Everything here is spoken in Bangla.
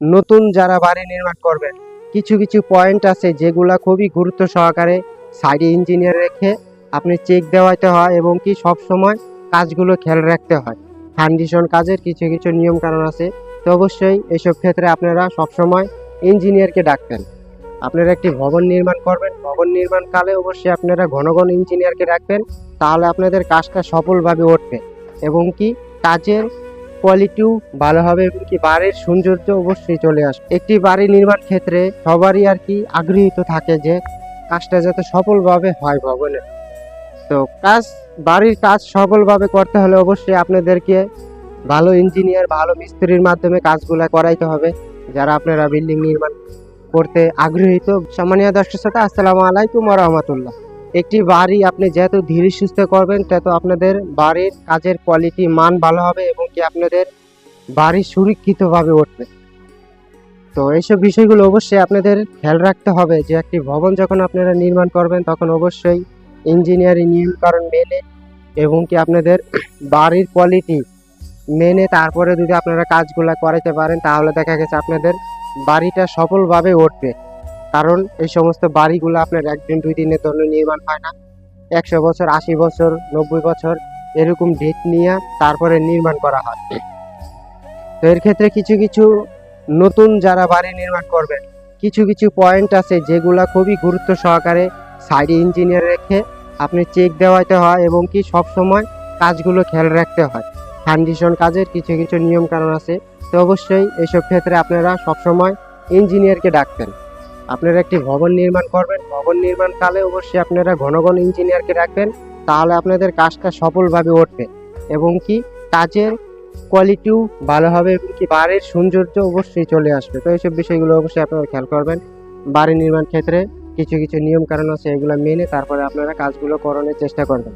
নতুন যারা বাড়ি নির্মাণ করবেন কিছু কিছু পয়েন্ট আছে যেগুলা খুবই গুরুত্ব সহকারে সাইডে ইঞ্জিনিয়ার রেখে আপনি চেক দেওয়াইতে হয় এবং কি সব সময় কাজগুলো খেয়াল রাখতে হয়। ফাউন্ডেশন কাজের কিছু কিছু নিয়ম কারণ আছে, তো অবশ্যই এসব ক্ষেত্রে আপনারা সবসময় ইঞ্জিনিয়ারকে ডাকবেন। আপনারা একটি ভবন নির্মাণ করবেন, ভবন নির্মাণকালে অবশ্যই আপনারা ঘন ঘন ইঞ্জিনিয়ারকে রাখবেন তাহলে আপনাদের কাজটা সফলভাবে উঠবে এবং কি কাজের কোয়ালিটিও ভালো হবে এবং কি বাড়ির সৌন্দর্য অবশ্যই চলে আসবে। একটি বাড়ি নির্মাণ ক্ষেত্রে সবারই আর কি আগ্রহীত থাকে যে কাজটা যাতে সফলভাবে হয় ভবনে। তো কাজ, বাড়ির কাজ সফলভাবে করতে হলে অবশ্যই আপনাদেরকে ভালো ইঞ্জিনিয়ার ভালো মিস্ত্রির মাধ্যমে কাজগুলো করাইতে হবে। যারা আপনারা বিল্ডিং নির্মাণ করতে আগ্রহীত সম্মানীয় দর্শক শ্রোতা, আসসালামু আলাইকুম রহমতুল্লাহ। একটি বাড়ি আপনি যত ধীরে সুস্থ করবেন তত আপনাদের বাড়ির কাজের কোয়ালিটি মান ভালো হবে এবং কি আপনাদের বাড়ি সুরক্ষিতভাবে উঠবে। তো এইসব বিষয়গুলো অবশ্যই আপনাদের খেয়াল রাখতে হবে যে একটি ভবন যখন আপনারা নির্মাণ করবেন, তখন অবশ্যই ইঞ্জিনিয়ারিং নিয়মকানুন মেনে এবং কি আপনাদের বাড়ির কোয়ালিটি মেনে তারপরে যদি আপনারা কাজগুলো করাইতে পারেন, তাহলে দেখা গেছে আপনাদের বাড়িটা সফলভাবে উঠবে। কারণ এই সমস্ত বাড়িগুলো আপনার একদিন, দুই দিনের জন্য নির্মাণ হয় না। একশো বছর, আশি বছর, নব্বই বছর এরকম ডেট নিয়ে তারপরে নির্মাণ করা হয়। তো এর ক্ষেত্রে কিছু কিছু নতুন যারা বাড়ি নির্মাণ করবেন, কিছু কিছু পয়েন্ট আছে যেগুলা খুবই গুরুত্ব সহকারে সাইডে ইঞ্জিনিয়ার রেখে আপনি চেক দেওয়াইতে হয় এবং কি সব সময় কাজগুলো খেয়াল রাখতে হয়। ফাউন্ডেশন কাজের কিছু কিছু নিয়ম কারণ আছে। তো অবশ্যই এইসব ক্ষেত্রে আপনারা সবসময় ইঞ্জিনিয়ারকে ডাকবেন। আপনারা একটি ভবন নির্মাণ করবেন। ভবন নির্মাণ কালে অবশ্যই আপনারা ঘন ঘন ইঞ্জিনিয়ারকে রাখবেন। তাহলে আপনাদের কাজটা সফলভাবে উঠবে। এবং কি? কাজের কোয়ালিটিও ভালো হবে এবং কি? বাড়ির সৌন্দর্য অবশ্যই চলে আসবে। তো এইসব বিষয়গুলো অবশ্যই আপনারা খেয়াল করবেন। বাড়ি নির্মাণ ক্ষেত্রে কিছু কিছু নিয়ম কারণ আছে, এগুলো মেনে তারপরে আপনারা কাজগুলো করানোর চেষ্টা করবেন।